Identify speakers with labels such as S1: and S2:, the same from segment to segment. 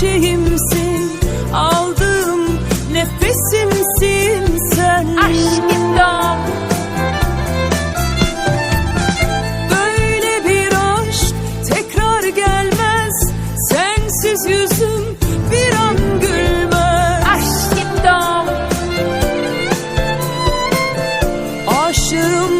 S1: şeyimsin. Aldığım nefesimsin sen.
S2: Aşkım
S1: Böyle bir aşk tekrar gelmez. Sensiz yüzüm bir an gülmez.
S2: Aşkım
S1: Aşığım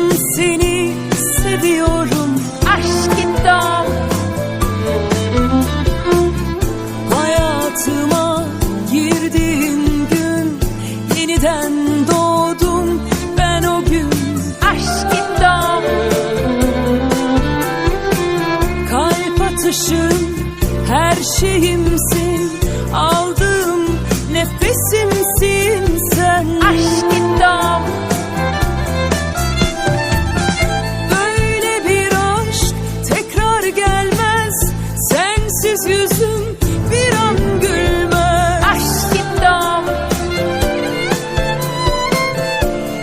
S1: atışım her şeyimsin. Aldığım nefesimsin sen.
S2: Aşkım
S1: Böyle bir aşk tekrar gelmez. Sensiz yüzüm bir an gülmez.
S2: Aşkım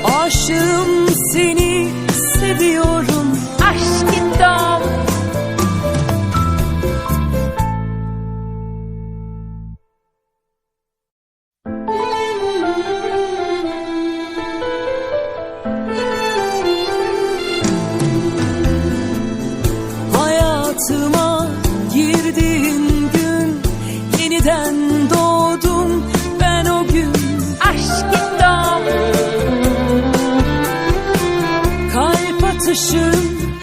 S1: Aşığım seni seviyorum Yeniden doğdum ben o gün?
S2: Aşkım
S1: Kalp atışım